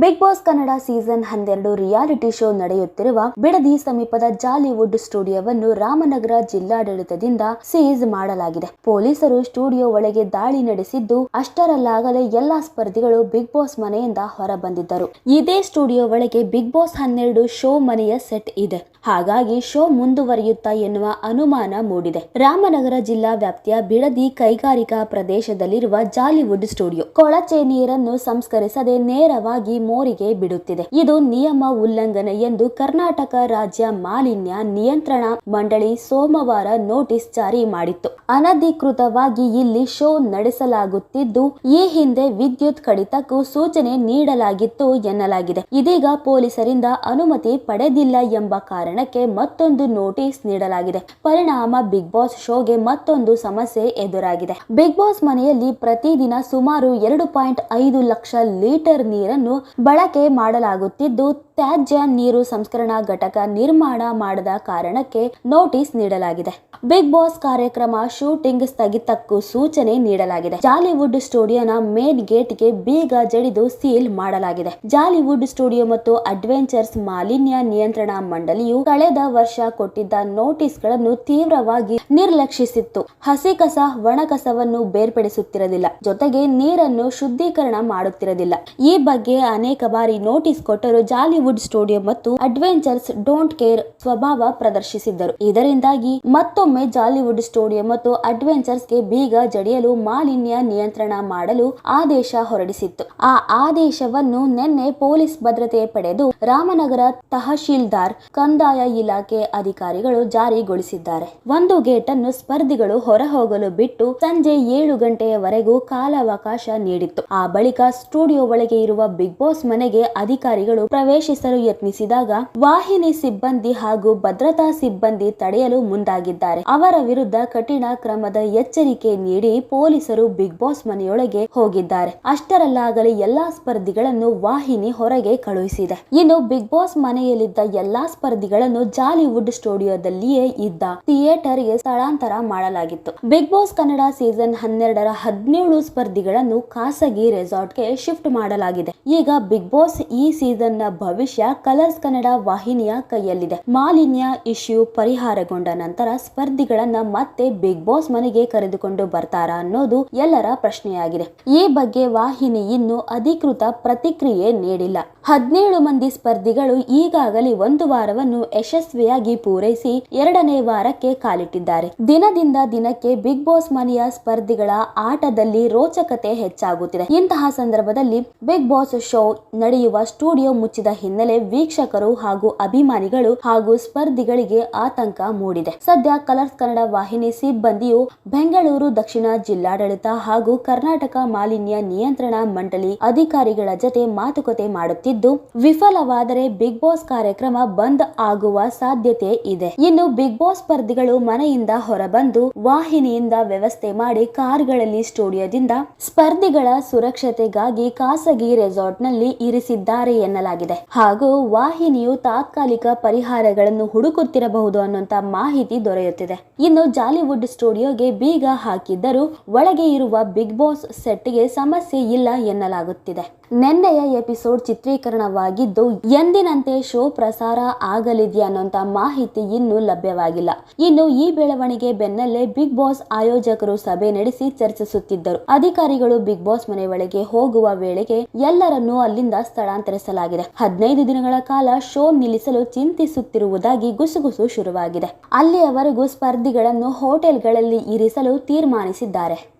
Big boss Kannada season ಹನ್ನೆರಡು reality show ನಡೆಯುತ್ತಿರುವ ಬಿಡದಿ ಸಮೀಪದ ಜಾಲಿವುಡ್ ಸ್ಟುಡಿಯೋವನ್ನು ರಾಮನಗರ ಜಿಲ್ಲಾಡಳಿತದಿಂದ ಸೀಸ್ ಮಾಡಲಾಗಿದೆ. ಪೊಲೀಸರು ಸ್ಟುಡಿಯೋ ಒಳಗೆ ದಾಳಿ ನಡೆಸಿದ್ದು ಅಷ್ಟರಲ್ಲಾಗಲೇ ಎಲ್ಲಾ ಸ್ಪರ್ಧಿಗಳು ಬಿಗ್ ಬಾಸ್ ಮನೆಯಿಂದ ಹೊರಬಂದಿದ್ದರು. ಇದೇ ಸ್ಟುಡಿಯೋ ಒಳಗೆ ಬಿಗ್ ಬಾಸ್ ಹನ್ನೆರಡು ಶೋ ಮನೆಯ ಸೆಟ್ ಇದೆ. ಹಾಗಾಗಿ ಶೋ ಮುಂದುವರಿಯುತ್ತಾ ಎನ್ನುವ ಅನುಮಾನ ಮೂಡಿದೆ. ರಾಮನಗರ ಜಿಲ್ಲಾ ವ್ಯಾಪ್ತಿಯ ಬಿಡದಿ ಕೈಗಾರಿಕಾ ಪ್ರದೇಶದಲ್ಲಿರುವ ಜಾಲಿವುಡ್ ಸ್ಟುಡಿಯೋ ಕೊಳಚೆ ನೀರನ್ನು ಸಂಸ್ಕರಿಸದೆ ನೇರವಾಗಿ ಮೋರಿಗೆ ಬಿಡುತ್ತಿದೆ. ಇದು ನಿಯಮ ಉಲ್ಲಂಘನೆ ಎಂದು ಕರ್ನಾಟಕ ರಾಜ್ಯ ಮಾಲಿನ್ಯ ನಿಯಂತ್ರಣ ಮಂಡಳಿ ಸೋಮವಾರ ನೋಟಿಸ್ ಜಾರಿ ಮಾಡಿತ್ತು. ಅನಧಿಕೃತವಾಗಿ ಇಲ್ಲಿ ಶೋ ನಡೆಸಲಾಗುತ್ತಿದ್ದು, ಈ ಹಿಂದೆ ವಿದ್ಯುತ್ ಕಡಿತಕ್ಕೂ ಸೂಚನೆ ನೀಡಲಾಗಿತ್ತು ಎನ್ನಲಾಗಿದೆ. ಇದೀಗ ಪೊಲೀಸರಿಂದ ಅನುಮತಿ ಪಡೆದಿಲ್ಲ ಎಂಬ ಕಾರಣಕ್ಕೆ ಮತ್ತೊಂದು ನೋಟಿಸ್ ನೀಡಲಾಗಿದೆ. ಪರಿಣಾಮ ಬಿಗ್ ಬಾಸ್ ಶೋಗೆ ಮತ್ತೊಂದು ಸಮಸ್ಯೆ ಎದುರಾಗಿದೆ. ಬಿಗ್ ಬಾಸ್ ಮನೆಯಲ್ಲಿ ಪ್ರತಿದಿನ ಸುಮಾರು ಎರಡು ಪಾಯಿಂಟ್ ಐದು ಲಕ್ಷ ಲೀಟರ್ ನೀರನ್ನು ಬಳಕೆ ಮಾಡಲಾಗುತ್ತಿದ್ದು, ತ್ಯಾಜ್ಯ ನೀರು ಸಂಸ್ಕರಣಾ ಘಟಕ ನಿರ್ಮಾಣ ಮಾಡದ ಕಾರಣಕ್ಕೆ ನೋಟಿಸ್ ನೀಡಲಾಗಿದೆ. ಬಿಗ್ ಬಾಸ್ ಕಾರ್ಯಕ್ರಮ ಶೂಟಿಂಗ್ ಸ್ಥಗಿತಕ್ಕೂ ಸೂಚನೆ ನೀಡಲಾಗಿದೆ. ಜಾಲಿವುಡ್ ಸ್ಟುಡಿಯೋನ ಮೇನ್ ಗೇಟ್ಗೆ ಬೀಗ ಜಡಿದು ಸೀಲ್ ಮಾಡಲಾಗಿದೆ. ಜಾಲಿವುಡ್ ಸ್ಟುಡಿಯೋ ಮತ್ತು ಅಡ್ವೆಂಚರ್ಸ್ ಮಾಲಿನ್ಯ ನಿಯಂತ್ರಣ ಮಂಡಳಿಯು ಕಳೆದ ವರ್ಷ ಕೊಟ್ಟಿದ್ದ ನೋಟಿಸ್ಗಳನ್ನು ತೀವ್ರವಾಗಿ ನಿರ್ಲಕ್ಷಿಸಿತ್ತು. ಹಸಿ ಕಸ, ಒಣ ಕಸವನ್ನು ಬೇರ್ಪಡಿಸುತ್ತಿರಲಿಲ್ಲ. ಜೊತೆಗೆ ನೀರನ್ನು ಶುದ್ಧೀಕರಣ ಮಾಡುತ್ತಿರಲಿಲ್ಲ. ಈ ಬಗ್ಗೆ ಅನೇಕ ಬಾರಿ ನೋಟಿಸ್ ಕೊಟ್ಟರು ಜಾಲಿವುಡ್ ಸ್ಟುಡಿಯೋ ಮತ್ತು ಅಡ್ವೆಂಚರ್ಸ್ ಡೋಂಟ್ ಕೇರ್ ಸ್ವಭಾವ ಪ್ರದರ್ಶಿಸಿದ್ದರು. ಇದರಿಂದಾಗಿ ಮತ್ತೊಮ್ಮೆ ಜಾಲಿವುಡ್ ಸ್ಟುಡಿಯೋ ಮತ್ತು ಅಡ್ವೆಂಚರ್ಸ್ಗೆ ಬೀಗ ಜಡಿಯಲು ಮಾಲಿನ್ಯ ನಿಯಂತ್ರಣ ಮಾಡಲು ಆದೇಶ ಹೊರಡಿಸಿತ್ತು. ಆ ಆದೇಶವನ್ನು ನಿನ್ನೆ ಪೊಲೀಸ್ ಭದ್ರತೆ ಪಡೆದು ರಾಮನಗರ ತಹಶೀಲ್ದಾರ್ ಕಂದಾಯ ಇಲಾಖೆ ಅಧಿಕಾರಿಗಳು ಜಾರಿಗೊಳಿಸಿದ್ದಾರೆ. ಒಂದು ಗೇಟ್ ಅನ್ನು ಸ್ಪರ್ಧಿಗಳು ಹೊರಹೋಗಲು ಬಿಟ್ಟು ಸಂಜೆ ಏಳು ಗಂಟೆಯವರೆಗೂ ಕಾಲಾವಕಾಶ ನೀಡಿತ್ತು. ಆ ಬಳಿಕ ಸ್ಟುಡಿಯೋ ಒಳಗೆ ಇರುವ ಬಿಗ್ ಬಾಸ್ ಮನೆಗೆ ಅಧಿಕಾರಿಗಳು ಪ್ರವೇಶಿಸಲು ಯತ್ನಿಸಿದಾಗ ವಾಹಿನಿ ಸಿಬ್ಬಂದಿ ಹಾಗೂ ಭದ್ರತಾ ಸಿಬ್ಬಂದಿ ತಡೆಯಲು ಮುಂದಾಗಿದ್ದಾರೆ. ಅವರ ವಿರುದ್ಧ ಕಠಿಣ ಕ್ರಮದ ಎಚ್ಚರಿಕೆ ನೀಡಿ ಪೊಲೀಸರು ಬಿಗ್ ಬಾಸ್ ಮನೆಯೊಳಗೆ ಹೋಗಿದ್ದಾರೆ. ಅಷ್ಟರಲ್ಲಾಗಲೇ ಎಲ್ಲಾ ಸ್ಪರ್ಧಿಗಳನ್ನು ವಾಹಿನಿ ಹೊರಗೆ ಕಳುಹಿಸಿದೆ. ಇನ್ನು ಬಿಗ್ ಬಾಸ್ ಮನೆಯಲ್ಲಿದ್ದ ಎಲ್ಲಾ ಸ್ಪರ್ಧಿಗಳನ್ನು ಜಾಲಿವುಡ್ ಸ್ಟುಡಿಯೋದಲ್ಲಿಯೇ ಇದ್ದ ಥಿಯೇಟರ್ಗೆ ಸ್ಥಳಾಂತರ ಮಾಡಲಾಗಿತ್ತು. ಬಿಗ್ ಬಾಸ್ ಕನ್ನಡ ಸೀಸನ್ ಹನ್ನೆರಡರ ಹದಿನೇಳು ಸ್ಪರ್ಧಿಗಳನ್ನು ಖಾಸಗಿ ರೆಸಾರ್ಟ್ಗೆ ಶಿಫ್ಟ್ ಮಾಡಲಾಗಿದೆ. ಈಗ ಬಿಗ್ ಬಾಸ್ ಈ ಸೀಸನ್ನ ಭವಿಷ್ಯ ಕಲರ್ಸ್ ಕನ್ನಡ ವಾಹಿನಿಯ ಕೈಯಲ್ಲಿದೆ. ಮಾಲಿನ್ಯ ಇಶ್ಯೂ ಪರಿಹಾರಗೊಂಡ ನಂತರ ಸ್ಪರ್ಧಿಗಳನ್ನ ಮತ್ತೆ ಬಿಗ್ ಬಾಸ್ ಮನೆಗೆ ಕರೆದುಕೊಂಡು ಬರ್ತಾರಾ ಅನ್ನೋದು ಎಲ್ಲರ ಪ್ರಶ್ನೆಯಾಗಿದೆ. ಈ ಬಗ್ಗೆ ವಾಹಿನಿ ಇನ್ನೂ ಅಧಿಕೃತ ಪ್ರತಿಕ್ರಿಯೆ ನೀಡಿಲ್ಲ. ಹದಿನೇಳು ಮಂದಿ ಸ್ಪರ್ಧಿಗಳು ಈಗಾಗಲೇ ಒಂದು ವಾರವನ್ನು ಯಶಸ್ವಿಯಾಗಿ ಪೂರೈಸಿ ಎರಡನೇ ವಾರಕ್ಕೆ ಕಾಲಿಟ್ಟಿದ್ದಾರೆ. ದಿನದಿಂದ ದಿನಕ್ಕೆ ಬಿಗ್ ಬಾಸ್ ಮನೆಯ ಸ್ಪರ್ಧಿಗಳ ಆಟದಲ್ಲಿ ರೋಚಕತೆ ಹೆಚ್ಚಾಗುತ್ತಿದೆ. ಇಂತಹ ಸಂದರ್ಭದಲ್ಲಿ ಬಿಗ್ ಬಾಸ್ ಶೋ ನಡೆಯುವ ಸ್ಟುಡಿಯೋ ಮುಚ್ಚಿದ ಹಿನ್ನೆಲೆ ವೀಕ್ಷಕರು ಹಾಗೂ ಅಭಿಮಾನಿಗಳು ಹಾಗೂ ಸ್ಪರ್ಧಿಗಳಿಗೆ ಆತಂಕ ಮೂಡಿದೆ. ಸದ್ಯ ಕಲರ್ಸ್ ಕನ್ನಡ ವಾಹಿನಿ ಸಿಬ್ಬಂದಿಯು ಬೆಂಗಳೂರು, ದಕ್ಷಿಣ ಜಿಲ್ಲಾಡಳಿತ ಹಾಗೂ ಕರ್ನಾಟಕ ಮಾಲಿನ್ಯ ನಿಯಂತ್ರಣ ಮಂಡಳಿ ಅಧಿಕಾರಿಗಳ ಜತೆ ಮಾತುಕತೆ ಮಾಡುತ್ತಿದ್ದು ವಿಫಲವಾದರೆ ಬಿಗ್ ಬಾಸ್ ಕಾರ್ಯಕ್ರಮ ಬಂದ್ ಆಗುವ ಸಾಧ್ಯತೆ ಇದೆ. ಇನ್ನು ಬಿಗ್ ಬಾಸ್ ಸ್ಪರ್ಧಿಗಳು ಮನೆಯಿಂದ ಹೊರಬಂದು ವಾಹಿನಿಯಿಂದ ವ್ಯವಸ್ಥೆ ಮಾಡಿ ಕಾರ್ಗಳಲ್ಲಿ ಸ್ಟುಡಿಯೋದಿಂದ ಸ್ಪರ್ಧಿಗಳ ಸುರಕ್ಷತೆಗಾಗಿ ಖಾಸಗಿ ರೆಸಾರ್ಟ್ನಲ್ಲಿ ಇರಿಸಿದ್ದಾರೆ ಎನ್ನಲಾಗಿದೆ. ಹಾಗೂ ವಾಹಿನಿಯು ತಾತ್ಕಾಲಿಕ ಪರಿಹಾರಗಳನ್ನು ಹುಡುಕುತ್ತಿರಬಹುದು ಅನ್ನುವಂತ ಮಾಹಿತಿ ದೊರೆಯುತ್ತಿದೆ. ಇನ್ನು ಜಾಲಿವುಡ್ ಸ್ಟುಡಿಯೋಗೆ ಬೀಗ ಹಾಕಿದ್ದರೂ ಒಳಗೆ ಇರುವ ಬಿಗ್ ಬಾಸ್ ಸೆಟ್ಗೆ ಸಮಸ್ಯೆ ಇಲ್ಲ ಎನ್ನಲಾಗುತ್ತಿದೆ. ನಿನ್ನೆಯ ಎಪಿಸೋಡ್ ಚಿತ್ರೀಕರಣವಾಗಿದ್ದು ಎಂದಿನಂತೆ ಶೋ ಪ್ರಸಾರ ಆಗಲಿದೆಯಾ ಅನ್ನುವಂತ ಮಾಹಿತಿ ಇನ್ನೂ ಲಭ್ಯವಾಗಿಲ್ಲ. ಇನ್ನು ಈ ಬೆಳವಣಿಗೆ ಬೆನ್ನಲ್ಲೇ ಬಿಗ್ ಬಾಸ್ ಆಯೋಜಕರು ಸಭೆ ನಡೆಸಿ ಚರ್ಚಿಸುತ್ತಿದ್ದರು. ಅಧಿಕಾರಿಗಳು ಬಿಗ್ ಬಾಸ್ ಮನೆ ಒಳಗೆ ಹೋಗುವ ವೇಳೆಗೆ ಎಲ್ಲರನ್ನೂ ಅಲ್ಲಿಂದ ಸ್ಥಳಾಂತರಿಸಲಾಗಿದೆ. ಹದಿನೈದು ದಿನಗಳ ಕಾಲ ಶೋ ನಿಲ್ಲಿಸಲು ಚಿಂತಿಸುತ್ತಿರುವುದಾಗಿ ಗುಸುಗುಸು ಶುರುವಾಗಿದೆ. ಅಲ್ಲಿಯವರೆಗೂ ಸ್ಪರ್ಧಿಗಳನ್ನು ಹೋಟೆಲ್ಗಳಲ್ಲಿ ಇರಿಸಲು ತೀರ್ಮಾನಿಸಿದ್ದಾರೆ.